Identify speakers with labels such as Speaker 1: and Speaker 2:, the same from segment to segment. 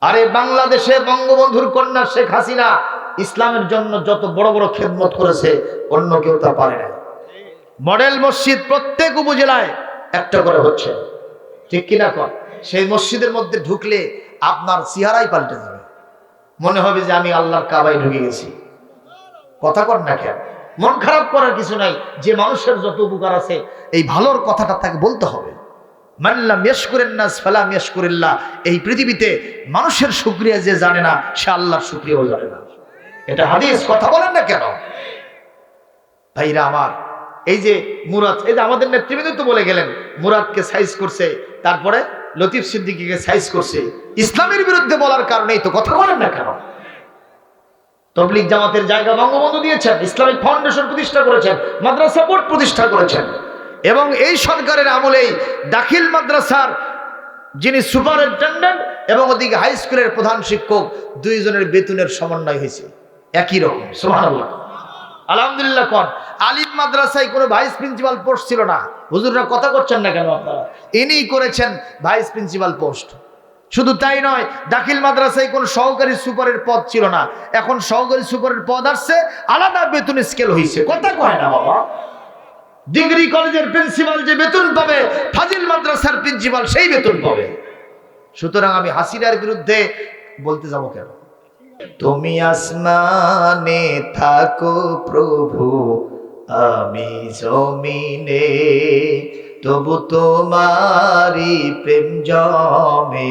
Speaker 1: আরে বাংলাদেশে বঙ্গবন্ধুর কন্যা শেখ হাসিনা ইসলামের জন্য যত বড় বড় খেদমত করেছে, অন্য কেউ তা পারে না মডেল মসজিদ প্রত্যেক উপজেলায় একটা করে হচ্ছে। ঠিক কিনা? কর সেই মসজিদের মধ্যে ঢুকলে আপনার চেহারাই পাল্টে যাবে। মনে হবে যে আমি আল্লাহর কাবায় ঢুকে গেছি। কথা কর না কেন? মন খারাপ করার কিছু নাই। যে মানুষের যত উপকার আছে, এই ভালোর কথাটা তাকে বলতে হবে। মাল্লাম ইয়াশকুরেন নাস ফালাম ইয়াশকুরিল্লাহ। এই পৃথিবীতে মানুষের শুকরিয়া যে জানে না, সে আল্লাহর শুকরিয়াও জানে না। এটা হাদিস, কথা বলেন না কেন? ভাইরা আমার, এই যে মুরাদ, এই যে আমাদের নেতৃবৃন্দ তো বলে গেলেন, মুরাদকে সাইজ করছে, তারপরে লতিফ সিদ্দিকীকে সাইজ করছে। ইসলামের বিরুদ্ধে বলার কারণেই তো কথা বলেন না কেন? তবলিক জামাতের জায়গা বঙ্গবন্ধু দিয়েছেন, ইসলামিক ফাউন্ডেশন প্রতিষ্ঠা করেছেন, মাদ্রাসা বোর্ড প্রতিষ্ঠা করেছেন। এবং এই সরকারের আমলেই দাখিল মাদ্রাসার যিনি সুপারিনটেন্ডেন্ট এবং ওদিকে হাই স্কুলের প্রধান শিক্ষক দুইজনের বেতনের সমন্বয় হয়েছে। একই রকম, সুবহানাল্লাহ। আলহামদুলিল্লাহ কন, আলিম মাদ্রাসায় কোনো ভাইস প্রিন্সিপাল পোস্ট ছিল না। হুজুররা কথা করছেন না কেন আপনারা? ইনি করেছেন ভাইস প্রিন্সিপাল পোস্ট। শুধু তাই নয়, দাখিল মাদ্রাসায় কোনো সহকারী সুপারের পদ ছিল না। এখন সহকারী সুপারের পদ আসছে, আলাদা বেতন স্কেল হয়েছে কথা কয় না বাবা। ডিগ্রি কলেজের প্রিন্সিপাল যে বেতন পাবে, ফাজিল মাদ্রাসার প্রিন্সিপাল সেই বেতন পাবে। সুতরাং আমি হাসিনার বিরুদ্ধে বলতে যাব কেন? তুমি আসমানে থাকো প্রভু, আমি জমিনে, তবু তোমারি প্রেম জমে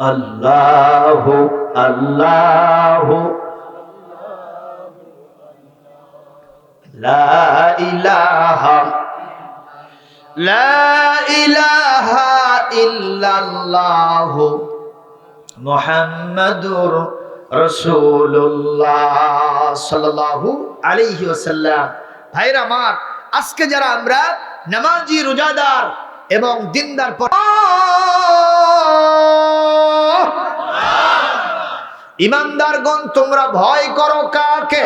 Speaker 1: আল্লাহু আল্লাহু। লা ইলাহা লা ইলাহা আমার, আজকে যারা আমরা নামাজি, রোজাদার এবং দিনদার পর ইমানদারগণ, তোমরা ভয় করো কাকে?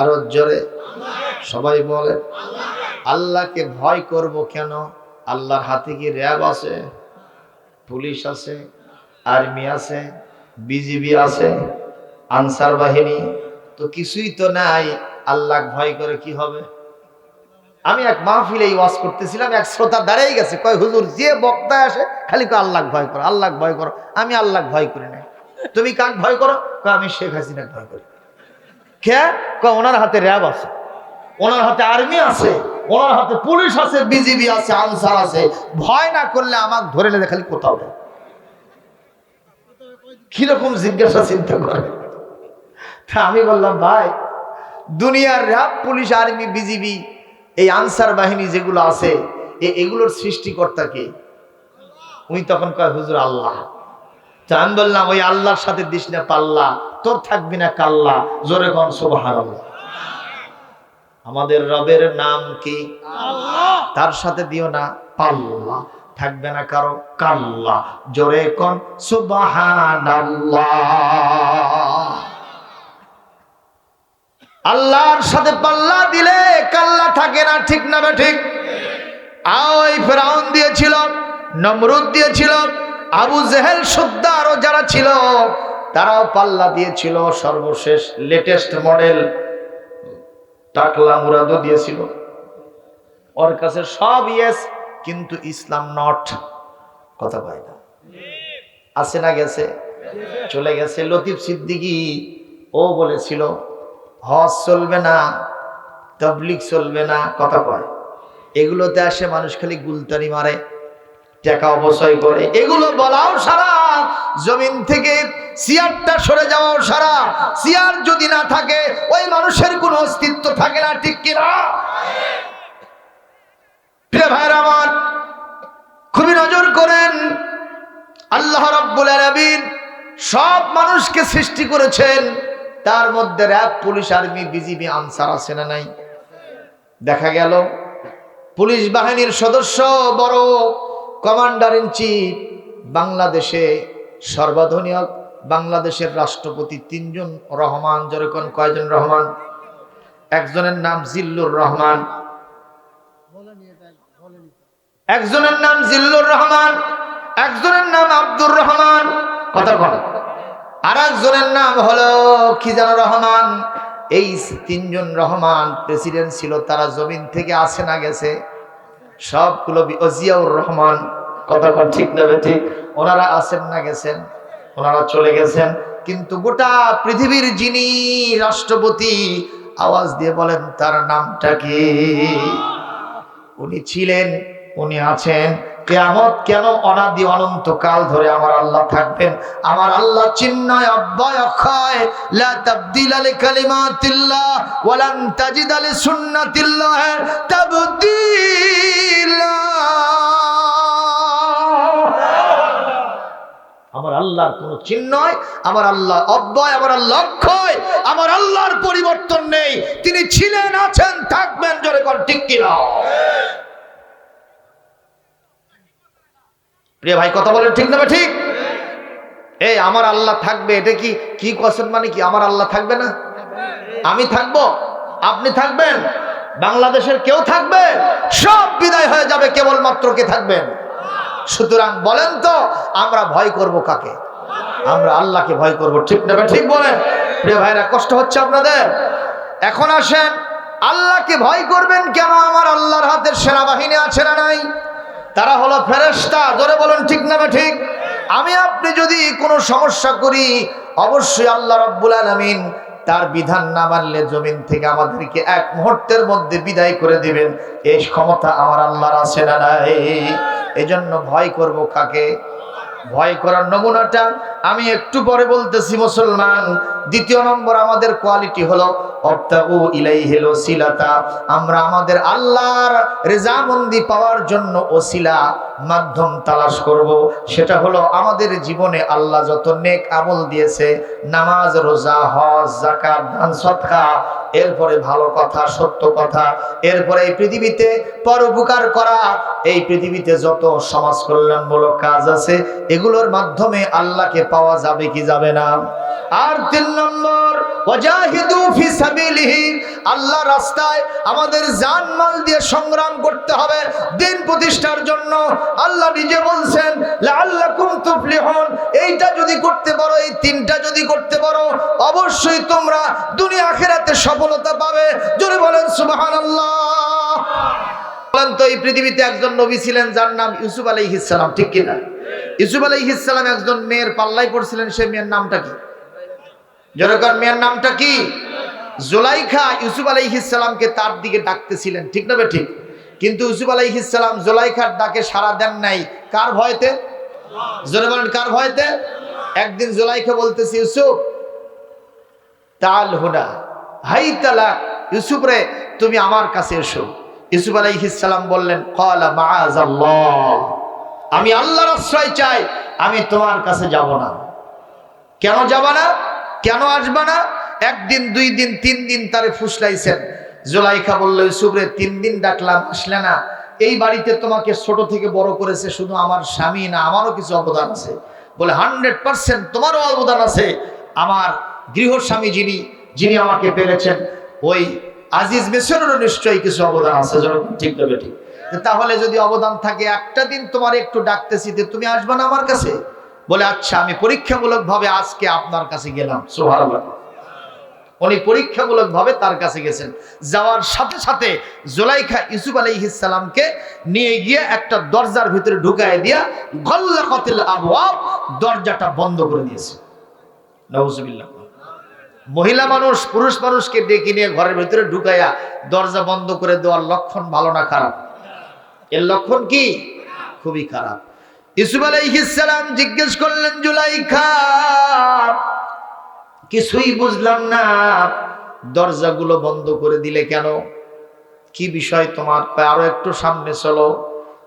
Speaker 1: আরও জোরে। সবাই বলে, আল্লাহকে ভয় করব কেন? আল্লাহর হাতে কি র্যাব আছে? পুলিশ আছে? আর্মি আছে? বিজিবি আছে? আনসার বাহিনী? তো কিছুই তো নাই। আল্লাহ ভয় করে কি হবে? আমি এক মাহফিলে ওয়াজ করতেছিলাম, এক শ্রোতা দাঁড়িয়ে গেছে, কয়, হুজুর, যে বক্তায় আসে, খালি কয় আল্লাহ ভয় করো আল্লাহ ভয় করো। আমি আল্লাহ ভয় করি না তুমি কাক ভয় করো? আমি শেখ হাসিনা ভয় করি। কে? ওনার হাতে র্যাব আছে। ওনার হাতে আর্মি আছে। ওনার হাতে পুলিশ আছে, বিজিবি আছে, আনসার আছে। ভয় না করলে আমাকে ধরে নেবে খালি কোথাও কীরকম জিজ্ঞাসা চিন্তা করে? তা আমি বললাম, ভাই, দুনিয়ার র্যাব, পুলিশ, আর্মি, বিজিবি, এই আনসার বাহিনী যেগুলো আছে এগুলোর সৃষ্টিকর্তা কে? উনি তখন কয়, হুজুর আল্লাহ। তা আমি বললাম ওই আল্লাহর সাথে দিস না পাল্লা তোর থাকবি না কাল্লা জোরে কন সোবাহার আমাদের রবের নাম কি? তার সাথে দিও না পাল্লা থাকবে না কারও কাল্লা জোরে কন সুবাহান আল্লাহর সাথে পাল্লা দিলে কাল্লা থাকে না ঠিক না বে ঠিক? ওই ফেরাউন দিয়েছিল নমরুদ দিয়েছিল আবু জেহেল সুদ্দা আরও যারা ছিল, তারাও পাল্লা দিয়েছিল সর্বশেষ লেটেস্ট মডেল টাকলা মুরাদও দিয়েছিল। ওর কাছে সব ইয়েস কিন্তু ইসলাম নট কথা পায় না। আছে না গেছে? চলে গেছে। লতিফ সিদ্দিকি, ও বলেছিল, হজ চলবে না তবলিক চলবে না, কথা কয়। এগুলোতে আসে মানুষ খালি গুলতানি মারে। টাকা অবশ্যই করে। এগুলো বলাও সারা, জমিন থেকে সিয়ারটা সরে যাওয়াও সারা। সিয়ার যদি না থাকে, ওই মানুষের কোনো অস্তিত্ব থাকে না, ঠিক কিনা আমার, খুবই নজর করেন, আল্লাহ রাব্বুল আলামিন সব মানুষকে সৃষ্টি করেছেন। তার মধ্যে RAB, police, army, BGB, Ansar আছে না নাই? দেখা গেল, পুলিশ বাহিনীর সদস্য বড়। কমান্ডার ইন চিফ, বাংলাদেশে সর্বাধুনিক বাংলাদেশের রাষ্ট্রপতি তিনজন রহমান যেরকম কয়জন রহমান? একজনের নাম জিল্লুর রহমান। একজনের নাম জিল্লুর রহমান, একজনের নাম আব্দুর রহমান। কথা বল। আর একজনের নাম হলো যেন রহমান? এই তিনজন রহমান প্রেসিডেন্ট ছিল, তারা জমিন থেকে আসে না গেছে। সবগুলো বি- ও জিয়াউর রহমান, কথা ঠিক নেবে ঠিক ওনারা আছেন না গেছেন, ওনারা চলে গেছেন, কিন্তু গোটা পৃথিবীর যিনি রাষ্ট্রপতি, আওয়াজ দিয়ে বলেন, তার নামটা কি? উনি ছিলেন, উনি আছেন কেয়ামত কেন অনাদি অনন্ত কাল ধরে আমার আল্লাহ থাকবেন? আমার আল্লাহ চিন্ময় অব্যয় অক্ষয় লা তাবদিলা লিকালিমাতিল্লাহ ওয়ালান তাজিদা লিসুন্নাতিল্লাহ তাবদিলা। আমার আল্লাহর কোনো চিহ্নয় আমার আল্লাহ অব্যয়, আমার আল্লাহ অক্ষয়, আমার আল্লাহর পরিবর্তন নেই। তিনি ছিলেন, আছেন, থাকবেন, জোরে কর ঠিক কিনা? প্রিয় ভাই, কথা বলেন ঠিক না ঠিক? এই, আমার আল্লাহ থাকবে, এটা কি কি কোশ্চেন মানে কি? আমার আল্লাহ থাকবে না? আমি থাকব? আপনি থাকবেন? বাংলাদেশের কেউ থাকবে? সব বিদায় হয়ে যাবে, কেবলমাত্র কে থাকবেন? সুতরাং বলেন তো, আমরা ভয় করব কাকে? আমরা আল্লাহকে ভয় করব, ঠিক না ভাই? ঠিক বলেন? প্রিয় ভাইরা, কষ্ট হচ্ছে আপনাদের? এখন আসেন, আল্লাহকে ভয় করবেন কেন? আমার আল্লাহর হাতের সেনাবাহিনী আছে না নাই? তারা হলো ফেরেশতা। জোরে বলেন, ঠিক না ঠিক? আমি আপনি যদি কোনো সমস্যা করি, অবশ্যই আল্লাহ রব্বুল আলামিন তার বিধান না মানলে জমিন থেকে আমাদেরকে এক মুহূর্তের মধ্যে বিদায় করে দিবেন। এই ক্ষমতা আমার আল্লাহর আছে না নাই? এই জন্য ভয় করব কাকে? ভয় করার নমুনাটা আমি একটু পরে বলতেছি, মুসলমান। দ্বিতীয় নম্বর, আমাদের কোয়ালিটি হলো অপ্তাবু ইলাইহিল ওসিলাতা আমরা আমাদের আল্লাহর রেজামন্দি পাওয়ার জন্য ওসিলা মাধ্যম তালাশ করব। সেটা হলো আমাদের জীবনে আল্লাহ যত নেক আমল দিয়েছে, নামাজ, রোজা, হজ জাকাত দান, সৎকা এরপরে ভালো কথা, সত্য কথা, এরপরে এই পৃথিবীতে পরোপকার করা, এই পৃথিবীতে যত সমাজ কল্যাণমূলক কাজ আছে, এগুলোর মাধ্যমে আল্লাহকে পাওয়া যাবে কি যাবে না? আর তিন নম্বর, ওয়াজাহিদু ফি সাবিলিহি, আল্লাহ রাস্তায় আমাদের জান মাল দিয়ে সংগ্রাম করতে হবে, দিন প্রতিষ্ঠার জন্য। আল্লাহ নিজে বলছেন, লাআল্লাকুম তুফলিহুন, এইটা যদি করতে পারো, এই তিনটা যদি করতে পারো, অবশ্যই তোমরা দুনিয়া আখিরাতে সফলতা পাবে। জোরে বলেন, সুবহানাল্লাহ। বলেন তো, এই পৃথিবীতে একজন নবী ছিলেন যার নাম ইউসুফ আলাইহিস সালাম, ঠিক কিনা? ইউসুফ আলাইহিস সালাম একজন মেয়ের পাল্লাই পড়ছিলেন, সেই মেয়ের নামটা কি? জনগণ মেয়ের নামটা কি? জোলাইখা ইউসুফ আলাইহিস সালামকে তার দিকে ডাকতেছিলেন, ঠিক না ঠিক কিন্তু ইউসুফ আলাইহিস সালাম জোলাইখার ডাকে সাড়া দেন নাই। কার ভয়তে? জোরে বলেন, কার ভয়তে? একদিন জোলাইখা বলতেছে, ইউসুফ, তাল হুনা হাই তালা ইউসুফ রে তুমি আমার কাছে এসো। ইউসুফ আলাইহিস সালাম বললেন, ক্বালা মাআযাল্লাহ, আমি আল্লাহর আশ্রয় চাই, আমি তোমার কাছে যাব না। কেন যাব না? কেন আসবা না? একদিন, দুই দিন, তিন দিন তারে ফুসলাইছেন। জোলাইখা বলল ইউসুফ রে তিন দিন ডাকলাম, আসলে না। এই বাড়িতে তোমাকে ছোট থেকে বড় করেছে, শুধু আমার স্বামী না, আমারও কিছু অবদান আছে। বলে, হান্ড্রেড পার্সেন্ট তোমারও অবদান আছে। আমার গৃহস্বামী যিনি যিনি আমাকে পেরেছেন, ওই আজিজ মেসরেরও নিশ্চয়ই কিছু অবদান আছে ঠিক দেবে ঠিক তাহলে যদি অবদান থাকে, একটা দিন তোমার একটু ডাকতেছি যে তুমি আসবে না আমার কাছে? বলে আচ্ছা আমি পরীক্ষামূলক ভাবে আজকে আপনার কাছে গেলাম। সুবহানাল্লাহ। উনি পরীক্ষামূলক ভাবে তার কাছে গেছেন। যাওয়ার সাথে সাথে জোলাইখা ইউসুফ আলাইহিস সালামকে নিয়ে গিয়ে একটা দরজার ভিতরে ঢুকায় দিয়া গল্লাকাতিল আবওয়াব দরজাটা বন্ধ করে দিয়েছে। নাউজুবিল্লাহ। মহিলা মানুষ, পুরুষ মানুষকে ডেকে নিয়ে ঘরের ভিতরে ঢুকাইয়া দরজা বন্ধ করে দেওয়ার লক্ষণ ভালো না খারাপ? এর লক্ষণ কি? খুবই খারাপ। ইসুফ আলাইহিসসালাম জিজ্ঞেস করলেন, জুলাইখা, কিছুই বুঝলাম না। দরজাগুলো বন্ধ করে দিলে কেন? কি বিষয় তোমার? আরও একটু সামনে চলো।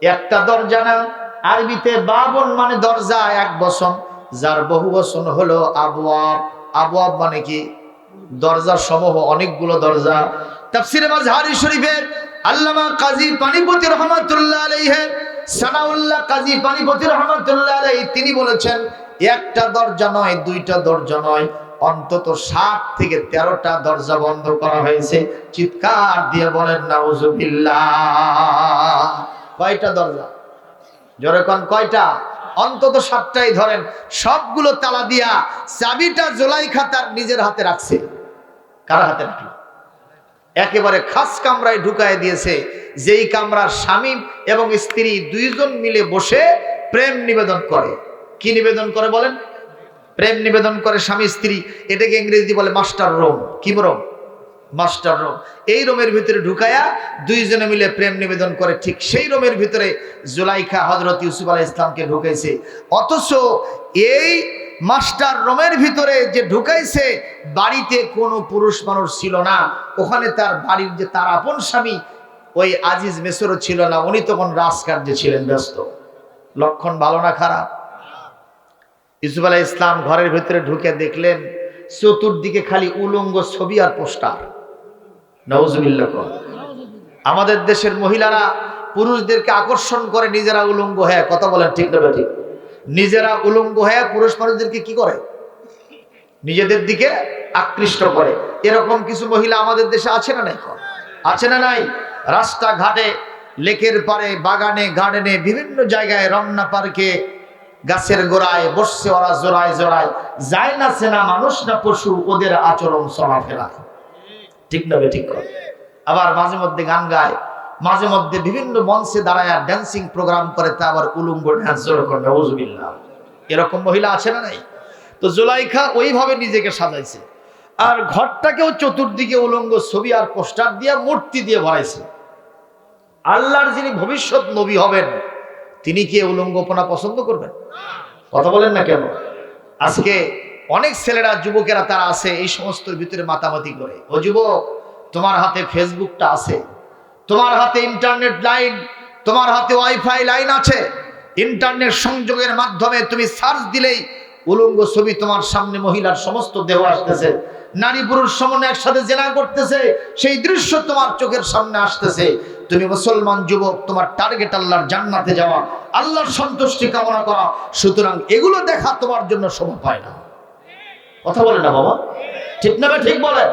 Speaker 1: একটা দরজা না। আরবিতে বাবন মানে দরজা, এক বসন যার বহু বসন হলো আবওয়াব আবওয়াব মানে কি? দরজা সমূহ অনেকগুলো দরজা। তাফসিরে মাজহারি শরীফের আল্লামা কাজী পানিপতি রহমাতুল্লাহ আলাইহি, সানাউল্লাহ কাজী পানিপতি রহমাতুল্লাহ আলাইহি, তিনি বলেছেন, একটা দরজা নয়, দুইটা দরজা নয়। অন্তত সাত থেকে তেরোটা দরজা বন্ধ করা হয়েছে। চিৎকার দিয়ে বলেন, নাউজুবিল্লাহ। কয়টা দরজা? জোরে কয়টা? অন্তত সাতটাই ধরেন, সবগুলো তালা দিয়া চাবিটা জোলাইখা তার নিজের হাতে রাখছে। কার হাতে রাখল? একেবারে খাস কামরায় ঢুকায় দিয়েছে। যেই কামরার স্বামী এবং স্ত্রী দুইজন মিলে বসে প্রেম নিবেদন করে। কি নিবেদন করে বলেন? প্রেম নিবেদন করে স্বামী স্ত্রী। এটাকে ইংরেজি বলে মাস্টার রোম। কি রোম? Master room. এই রোমের ভিতরে ঢুকায়া দুইজনে মিলে প্রেম নিবেদন করে। ঠিক সেই রোমের ভিতরে জুলাইখা হজরত ইউসুফ আলাহ ইসলামকে ঢুকাইছে। অথচ এই মাস্টার রোমের ভিতরে যে ঢুকাইছে, বাড়িতে কোনো পুরুষ মানুষ ছিল না। ওখানে তার বাড়ির যে তার আপন স্বামী, ওই আজিজ মেসরও ছিল না। উনি তখন রাজকার্যে ছিলেন, ব্যস্ত। লক্ষণ ভালো না খারাপ? ইউসুফ আলাহ ইসলাম ঘরের ভিতরে ঢুকে দেখলেন, চতুর্দিকে খালি উলঙ্গ ছবি আর পোস্টার। নওয়াজুবিল্লাহ কর। আমাদের দেশের মহিলারা পুরুষদেরকে আকর্ষণ করে, নিজেরা উলঙ্গ হয়ে, কথা বলেন ঠিক না ঠিক নিজেরা উলঙ্গ হয়ে পুরুষ মানুষদেরকে কি করে? নিজেদের দিকে আকৃষ্ট করে। এরকম কিছু মহিলা আমাদের দেশে আছে না নাই আছে না নাই? রাস্তাঘাটে, লেকের পারে বাগানে, গার্ডেনে, বিভিন্ন জায়গায় রমনা পার্কে গাছের গোড়ায় বসছে ওরা, জোড়ায় জোড়ায়। যায় না সেনা মানুষ না পশু, ওদের আচরণ চলাফেরা। ঠিক না ঠিক করে আবার মাঝে মধ্যে গান গায়, মাঝে মধ্যে বিভিন্ন মঞ্চে দাঁড়ায় ড্যান্সিং প্রোগ্রাম করে, তা আবার উলুঙ্গ ড্যান্স করে নজবিল্লা এরকম মহিলা আছে না নাই? তো জোলাইখা ওইভাবে নিজেকে সাজাইছে। আর ঘরটাকেও চতুর্দিকে উলঙ্গ ছবি আর পোস্টার দিয়ে মূর্তি দিয়ে ভরাইছে। আল্লাহর যিনি ভবিষ্যৎ নবী হবেন, তিনি কি উলঙ্গপনা পছন্দ করবেন? কথা বলেন না কেন? আজকে অনেক ছেলেরা, যুবকেরা তারা আছে এই সমস্তর ভিতরে মাতামাতি করে। ও যুবক, তোমার হাতে ফেসবুকটা আছে, তোমার হাতে ইন্টারনেট লাইন, তোমার হাতে ওয়াইফাই লাইন আছে, ইন্টারনেট সংযোগের মাধ্যমে তুমি সার্চ দিলেই উলঙ্গ ছবি তোমার সামনে মহিলার সমস্ত দেহ আসতেছে, নারী পুরুষ সমন্বয় একসাথে জেনা করতেছে, সেই দৃশ্য তোমার চোখের সামনে আসতেছে। তুমি মুসলমান যুবক, তোমার টার্গেট আল্লাহর জান্নাতে যাওয়া, আল্লাহর সন্তুষ্টি কামনা করা, সুতরাং এগুলো দেখা তোমার জন্য শোভা পায় না। কথা বলে না বাবা? ঠিক না ঠিক বলে?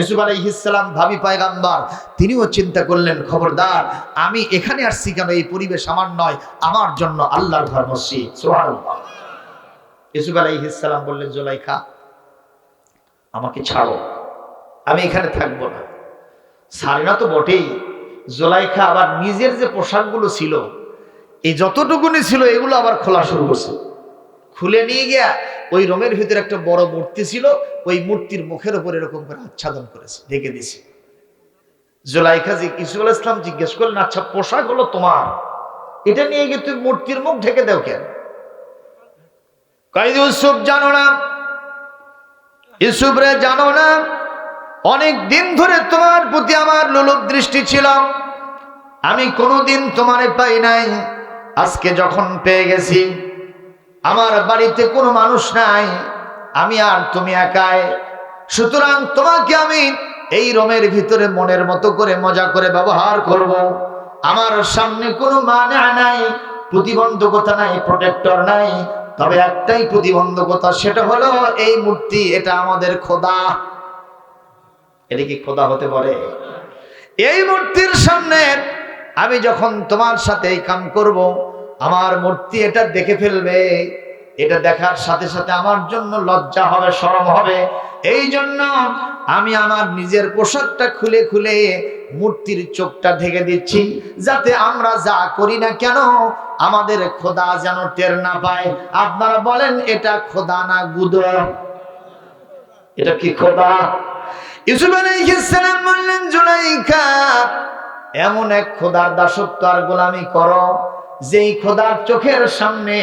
Speaker 1: ইসুফ আলাইহিসসালাম ভাবি পায়গাম্বার, তিনিও চিন্তা করলেন, খবরদার, আমি এখানে আসছি কেন? এই পরিবেশ আমার নয়, আমার জন্য আল্লাহর ঘর মসজিদ। ইসুফ আলাইহিসসালাম বললেন, জোলাইখা, আমাকে ছাড়ো, আমি এখানে থাকব না। ছাড়ে না তো বটেই। জোলাইখা আবার নিজের যে পোশাকগুলো ছিল, এই যতটুকুনি ছিল, এগুলো আবার খোলা শুরু করছে। খুলে নিয়ে গিয়া ওই রোমের ভিতরে একটা বড় মূর্তি ছিল, ওই মূর্তির মুখের উপর এরকম করে আচ্ছাদন করেছে, ঢেকে দিছে জোলাইখা ইসুল ইসলাম জিজ্ঞেস করলেন আচ্ছা পোশাক হলো তোমার, এটা নিয়ে গিয়ে তুমি মূর্তির মুখ ঢেকে দাও কেন? কাইদ ইউসুফ, জানো না, ইউসুফ রে, জানো না, অনেক দিন ধরে তোমার প্রতি আমার লোলক দৃষ্টি ছিল। আমি কোনোদিন তোমারে পাই নাই। আজকে যখন পেয়ে গেছি আমার বাড়িতে কোনো মানুষ নাই, আমি আর তুমি একাই। সুতরাং তোমাকে আমি এই রোমের ভিতরে মনের মতো করে মজা করে ব্যবহার করব। আমার সামনে কোনো মানে নাই, প্রতিবন্ধকতা নাই প্রোটেক্টর নাই। তবে একটাই প্রতিবন্ধকতা, সেটা হলো এই মূর্তি, এটা আমাদের খোদা। এটা কি খোদা হতে পারে? এই মূর্তির সামনে আমি যখন তোমার সাথে এই কাম করব আমার মূর্তি এটা দেখে ফেলবে। এটা দেখার সাথে সাথে আমার জন্য লজ্জা হবে, শরম হবে। এই জন্য আমি আমার নিজের পোশাকটা খুলে খুলে মূর্তির চোখটা ঢেকে দিচ্ছি, যাতে আমরা যা করি না কেন আমাদের খোদা যেন টের না পায়। আপনারা বলেন, এটা খোদা না গুদ? এটা কি খোদা? ইউসুফ এমন এক খোদার দাসত্ব আর গোলামি করো যেই খোদার চোখের সামনে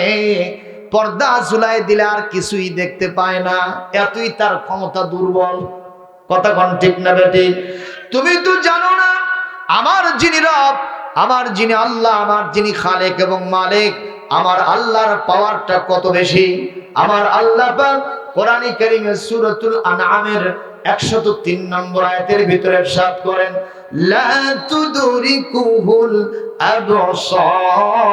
Speaker 1: পর্দা ঝুলাই দিলে আর কিছুই দেখতে পায় না, এতই তার ক্ষমতা দুর্বল। কথা কন ঠিক না বেটি? তুমি তো জানো না, আমার যিনি রব, আমার যিনি আল্লাহ, আমার যিনি খালেক এবং মালিক, আমার আল্লাহর পাওয়ারটা কত বেশি? আমার আল্লাহ কোরআনী করিমের সুরতুল আনামের একশত তিন নম্বর আয়তের ভিতরে সাত করেন লা তুদরিকুহুল আবসার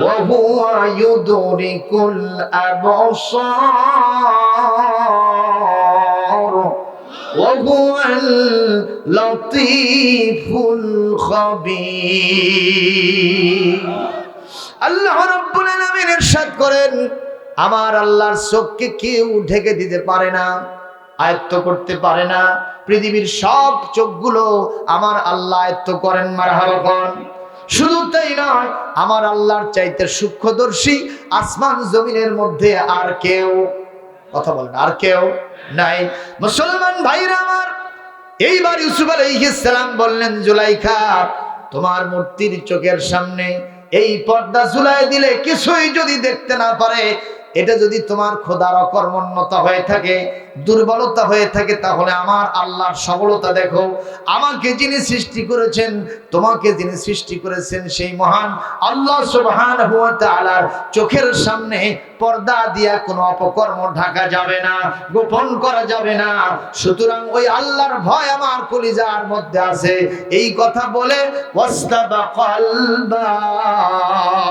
Speaker 1: وهو يدرك الأبصار وهو اللطيف الخبير আল্লাহ রাব্বুল আলামিন ইরশাদ করেন আমার আল্লাহর চোখকে কেউ ঢেকে দিতে পারে না আয়ত্ত করতে পারে না। পৃথিবীর সব চোখগুলো আমার আল্লাহ আয়ত্ত করেন মারহাবাগন শুধু তাই নয়, আমার আল্লাহর চাইতে সূক্ষ্মদর্শী আসমান জমিনের মধ্যে আর কেউ, কথা বলেন, আর কেউ নাই। মুসলমান ভাইরা আমার, এইবার ইউসুফ আলাইহিস সালাম বললেন, জুলাইখা, তোমার মূর্তির চোখের সামনে এই পর্দা ঝুলাই দিলে কিছুই যদি দেখতে না পারে এটা যদি তোমার খোদার অকর্মণ্যতা হয়ে থাকে, দুর্বলতা হয়ে থাকে, তাহলে আমার আল্লাহর সবলতা দেখো। আমাকে যিনি সৃষ্টি করেছেন, তোমাকে যিনি সৃষ্টি করেছেন সেই মহান আল্লাহ সুবহানাহু ওয়া তাআলার চোখের সামনে পর্দা দিয়া কোনো অপকর্ম ঢাকা যাবে না, গোপন করা যাবে না। সুতরাং ওই আল্লাহর ভয় আমার কলিজার মধ্যে আছে। এই কথা বলে ওয়াস্তাবাকাল বাব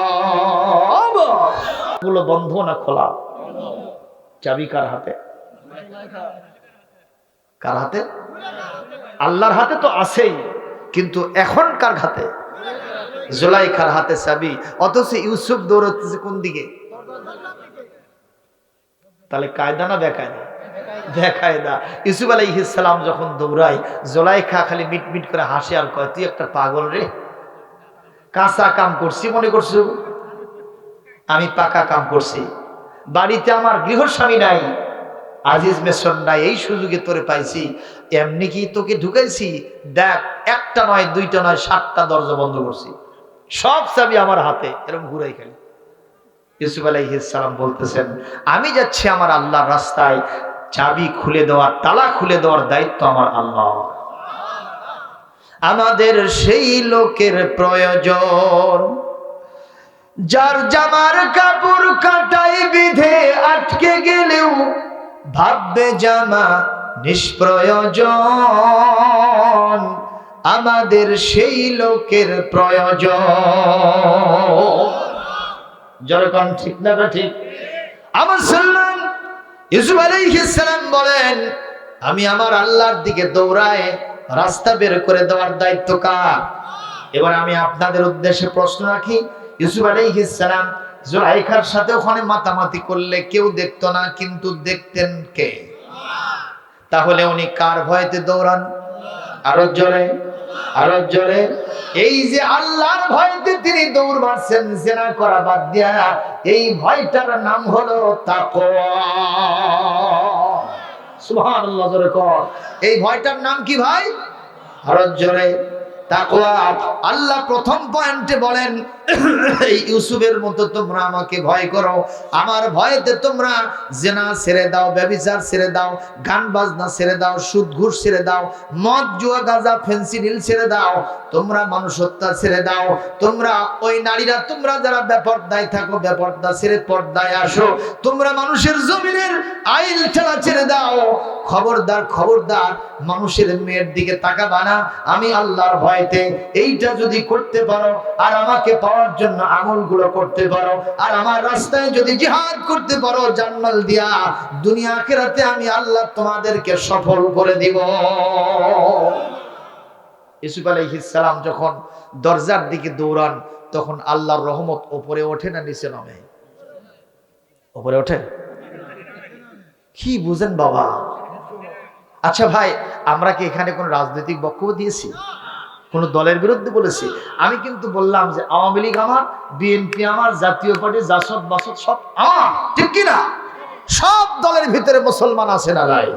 Speaker 1: গুলো বন্ধ না খোলা? চাবি কার হাতে? কার হাতে? আল্লাহর হাতে তো আছেই, কিন্তু এখন কার হাতে? জুলাইখার হাতে চাবি, অথচ ইউসুফ দৌড়াচ্ছে কোন দিকে? তাহলে কায়দা না বেকায়দা? বেকায়দা। ইউসুফ আলাইহিস সালাম যখন দৌড়ায়, জোলাইখা খালি মিট মিট করে হাসে আর কয়, তুই একটা পাগল রে? কাঁচা কাম করছি, মনে করছ আমি পাকা কাম করছি। বাড়িতে আমার গৃহস্বামী নাই, আজিজ মেসন নাই, এই সুযোগে তোরে পাইছি। এমনি কি তোকে ঢুকাইছি? দেখ, একটা নয়, দুইটা নয়, সাতটা দরজা বন্ধ করছি। সব চাবি আমার হাতে, এরকম ঘুরাই খালি। ইউসুফ আলাইহিসালাম বলতেছেন, আমি যাচ্ছি আমার আল্লাহর রাস্তায়, চাবি খুলে দেওয়ার, তালা খুলে দেওয়ার দায়িত্ব আমার আল্লাহ। আমাদের সেই লোকের প্রয়োজন। যার জামার কাপড় কাটাই বিধে আটকে গেলেও ভাববে জামা নিষ্প্রয়োজন, আমাদের সেই লোকের প্রয়োজন। ঠিক না ঠিক? আমার সাল্লাম ইউসুফ আলাইহিস সালাম বলেন, আমি আমার আল্লাহর দিকে দৌড়ায় রাস্তা বের করে দেওয়ার দায়িত্ব কার? এবার আমি আপনাদের উদ্দেশ্যে প্রশ্ন রাখি ইউসুফ সালাম জুলাইখার সাথে ওখানে মাতামাতি করলে কেউ দেখতো না, কিন্তু দেখতেন কে? তাহলে উনি কার ভয়তে দৌড়ান? আরও জোরে আরও জোরে। এই যে আল্লাহর ভয়তে তিনি দৌড় মারছেন, জেনা করা বাদ দিয়া, এই ভয়টার নাম হলো তাকওয়া। সুবহানাল্লাহ, জোরে কর। এই ভয়টার নাম কি ভাই? আরও জোরে। আল্লাহ প্রথম পয়েন্টে বলেন ইউসুফের মতো তোমরা আমাকে ভয় করো। আমার ভয়েতে তোমরা জেনা ছেড়ে দাও, ব্যভিচার ছেড়ে দাও, গান বাজনা ছেড়ে দাও সুদ ঘুষ ছেড়ে দাও, মদ, জুয়া, গাঁজা ফেন্সিডিল ছেড়ে দাও। তোমরা মানুষ হত্যা ছেড়ে দাও। তোমরা ওই নারীরা, তোমরা যারা বেপর্দায় থাকো, বেপর্দা ছেড়ে পর্দায় আসো। তোমরা মানুষের জমিনের আইল ঠেলা ছেড়ে দাও। খবরদার খবরদার, মানুষের মেয়ের দিকে তাকাবা না। আমি আল্লাহর ভয়তে এইটা যদি করতে পারো, আর আমাকে পাওয়ার জন্য আমলগুলো করতে পারো, আর আমার রাস্তায় যদি জিহাদ করতে পারো, জান্নাল দিয়া, দুনিয়া আখেরাতে আমি আল্লাহ তোমাদেরকে সফল করে দিব। ইসুফ সালাম যখন দরজার দিকে দৌড়ান, তখন আল্লাহর রহমত ওপরে ওঠে না নিচে নামে? ওপরে ওঠে? কি বুঝেন বাবা? আচ্ছা ভাই, আমরা কি এখানে কোন রাজনৈতিক বক্তব্য দিয়েছি? কোন দলের বিরুদ্ধে বলেছি। আমি কিন্তু বললাম যে আওয়ামী লীগ আমার, বিএনপি আমার, জাতীয় পার্টি জাসদ বাসদ সব আমার। ঠিক কিনা সব দলের ভিতরে মুসলমান আছে না ভাই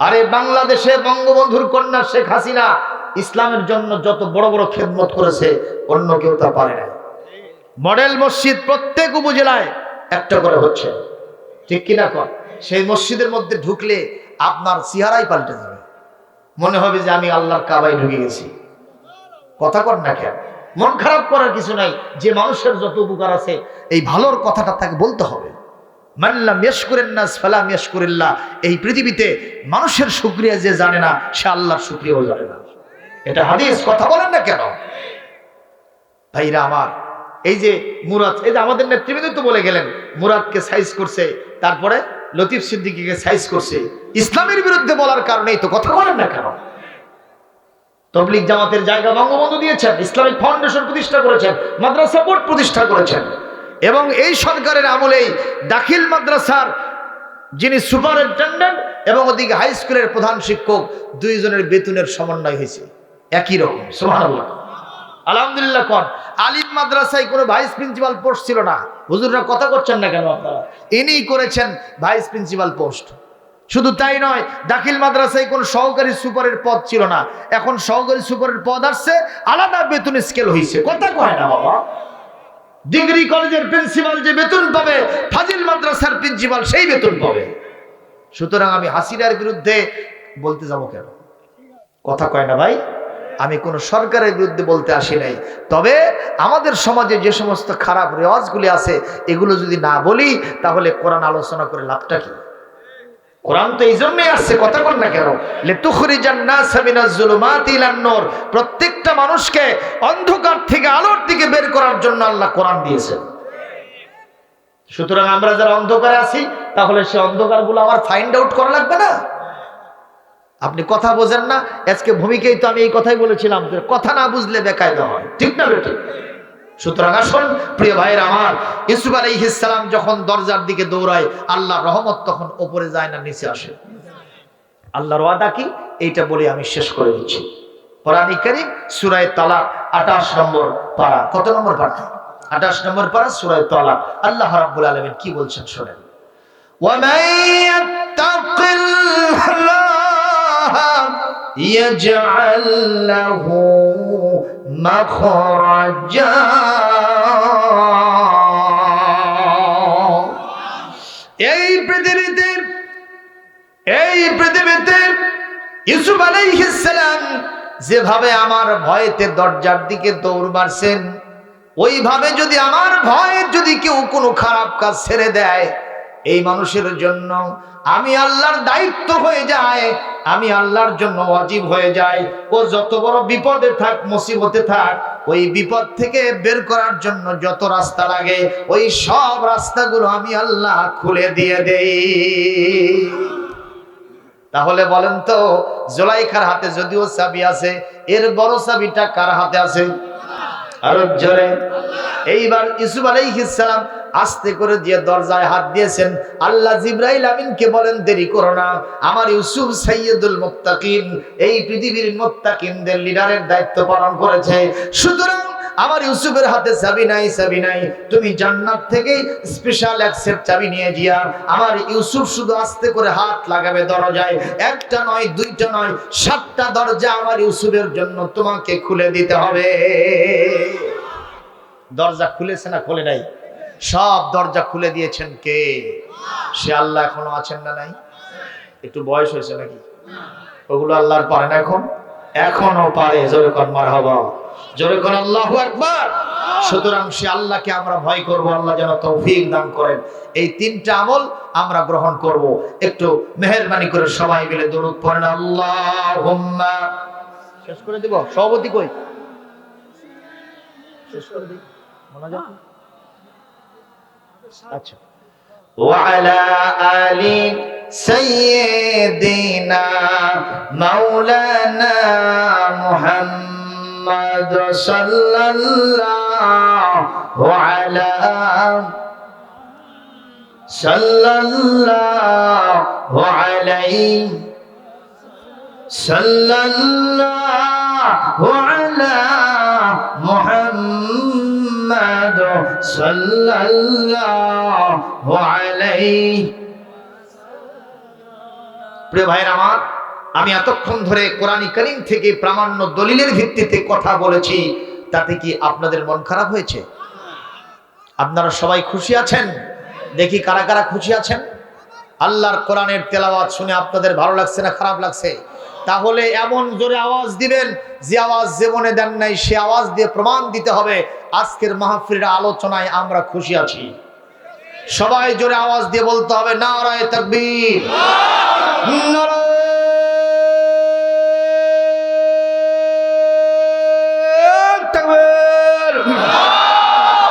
Speaker 1: আরে বাংলাদেশে বঙ্গবন্ধুর কন্যা শেখ হাসিনা ইসলামের জন্য যত বড় বড় খেদমত করেছে, অন্য কেউ তা পারে না মডেল মসজিদ প্রত্যেক উপজেলায় একটা করে হচ্ছে। ঠিক কিনা কর? সেই মসজিদের মধ্যে ঢুকলে আপনার চেহারাই পাল্টে যাবে। মনে হবে যে আমি আল্লাহর কাবায় ঢুকে গেছি। কথা কর না কেন? মন খারাপ করার কিছু নাই। যে মানুষের যত উপকার আছে, এই ভালোর কথাটা তাকে বলতে হবে। মানলাম করেন না ফালাম করিল্লা এই পৃথিবীতে মানুষের শুক্রিয়া যে জানে না, সে আল্লাহর শুক্রিয়াও জানে না। এটা হাদিস, কথা বলেন না কেন? ভাইরা আমার, এই যে মুরাদ, এই যে আমাদের নেতৃবৃন্দ তো বলে গেলেন, মুরাদকে সাইজ করছে, তারপরে লতিফ সিদ্দিকিকে সাইজ করছে। ইসলামের বিরুদ্ধে বলার কারণেই তো কথা বলেন না কেন? তবলিক জামাতের জায়গা বঙ্গবন্ধু দিয়েছেন, ইসলামিক ফাউন্ডেশন প্রতিষ্ঠা করেছেন, মাদ্রাসা বোর্ড প্রতিষ্ঠা করেছেন। এবং এই সরকারের আমলেই দাখিল মাদ্রাসার যিনি সুপারিনটেন্ডেন্ট এবং ওদিকে হাই স্কুলের প্রধান শিক্ষক, দুইজনের বেতনের সমন্বয় হয়েছে। একই রকম, সুবহানাল্লাহ। আলহামদুলিল্লাহ কন আলিম মাদ্রাসায় কোনো ভাইস প্রিন্সিপাল পোস্ট ছিল না। হুজুররা কথা করছেন না কেন আপনারা? ইনি করেছেন ভাইস প্রিন্সিপাল পোস্ট। শুধু তাই নয়, দাখিল মাদ্রাসায় কোনো সহকারী সুপারের পদ ছিল না। এখন সহকারী সুপারের পদ আসছে, আলাদা বেতন স্কেল হয়েছে কথা কয় না বাবা। ডিগ্রি কলেজের প্রিন্সিপাল যে বেতন পাবে, ফাজিল মাদ্রাসার প্রিন্সিপাল সেই বেতন পাবে। সুতরাং আমি হাসিনার বিরুদ্ধে বলতে যাব কেন? কথা কয় না ভাই? আমি কোনো সরকারের বিরুদ্ধে বলতে আসি নাই। তবে আমাদের সমাজে যে সমস্ত খারাপ রেওয়াজগুলি আছে, এগুলো যদি না বলি, তাহলে কোরআন আলোচনা করে লাভটা কি? কোরআন তো এই জন্যই আসছে, কথা বল না কেন? প্রত্যেকটা মানুষকে অন্ধকার থেকে আলোর দিকে বের করার জন্য আল্লাহ কোরআন দিয়েছেন। সুতরাং আমরা যারা অন্ধকারে আছি, তাহলে সে অন্ধকারগুলো আমার ফাইন্ড আউট করা লাগবে না? আপনি কথা বোঝেন না, আজকে ভূমিকেই তো আমি এই কথাই বলেছিলাম কথা না বুঝলে বেকায়দা হয়। ঠিক না বেঠিক সুতরাং আসুন, প্রিয় ভাইয়ের আমার ইসুফ আলী ইসলাম যখন দরজার দিকে দৌড়ায় আল্লাহ রহমত তখন ওপরে যায় না, নিচে আসে। আল্লাহর ওয়াদা কি? এইটা বলে আমি শেষ করে দিচ্ছি। সুরায় তালাক, আঠাশ নম্বর পাড়া কত নম্বর পাড়া আঠাশ নম্বর পাড়া সুরায় তালা আল্লাহ রাব্বুল কি বলছেন শোনেন। يجعل له مخرجا এই পৃথিবীতে এই পৃথিবীতে ইউসুফ আলাইহিসসালাম যেভাবে আমার ভয়েতে দরজার দিকে দৌড় মারছেন ওইভাবে যদি আমার ভয়ে যদি কেউ কোনো খারাপ কাজ ছেড়ে দেয় এই মানুষের জন্য আমি আল্লাহর দায়িত্ব হয়ে যায়, আমি আল্লাহর জন্য অজীব হয়ে যায়। ও যত বড় বিপদে থাক, মুসিবতে থাক, ওই বিপদ থেকে বের করার জন্য যত রাস্তা লাগে, ওই সব রাস্তাগুলো আমি আল্লাহ খুলে দিয়ে দেই। তাহলে বলেন তো, জোলাইখার হাতে যদিও চাবি আছে, এর বড় চাবিটা কার হাতে আছে? আরও জোরে। এইবার ইসুফ আলাইহিস সালাম আস্তে করে দিয়ে দরজায় হাত দিয়েছেন, আল্লাহ জিব্রাইল আমিনকে বলেন, দেরি করো না, আমার ইউসুফ সাইয়্যিদুল মুত্তাকিন এই পৃথিবীর মুত্তাকিনদের লিডারের দায়িত্ব পালন করেছে। সুতরাং আমার ইউসুফের হাতে চাবি নাই চাবি নাই। তুমি জান্নাত থেকে স্পেশাল অ্যাক্সেপ্ট চাবি নিয়ে গিয়া আমার ইউসুফ শুধু আস্তে করে হাত লাগাবে দরজায়। একটা নয়, দুইটা নয়, সাতটা দরজা আমার ইউসুফের জন্য তোমাকে খুলে দিতে হবে। দরজা খুলেছে না খোলে নাই? সব দরজা খুলে দিয়েছেন কে? সে আল্লাহ এখনও আছেন না নাই? একটু বয়স হয়েছে নাকি? ওগুলো আল্লাহর পারে না এখন? এখনও পারে, জোরে কর মার হবা জোরে কর আল্লাহ একবার সুতরাং সে আল্লাহকে আমরা ভয় করব, আল্লাহ যেন তৌফিক দান করেন। এই তিনটা আমল আমরা গ্রহণ করব। একটু মেহেরবানি করে সবাই মিলে দরুদ পড়েন। আল্লাহুম্মা। শেষ করে দিব। সভাপতি কই? শেষ করে দিই। আচ্ছা وعلى آل سيدنا مولانا محمد صلى الله على صلى الله عليه صلى الله على প্রিয় ভাইরা আমার, আমি এতক্ষণ ধরে কোরআন কালিম থেকে প্রামাণ্য দলিলের ভিত্তিতে কথা বলেছি, তাতে কি আপনাদের মন খারাপ হয়েছে? আপনারা সবাই খুশি আছেন? দেখি কারা কারা খুশি আছেন? আল্লাহর কোরআনের তেলাওয়াত শুনে আপনাদের ভালো লাগছে না খারাপ লাগছে? তাহলে এমন জোরে আওয়াজ দিবেন যে আওয়াজ জীবনে দেন নাই, সে আওয়াজ দিয়ে প্রমাণ দিতে হবে, আজকের মাহফিলের আলোচনায় আমরা খুশি আছি। সবাই জোরে আওয়াজ দিয়ে বলতে হবে, নারায় তাকবীর। নারায়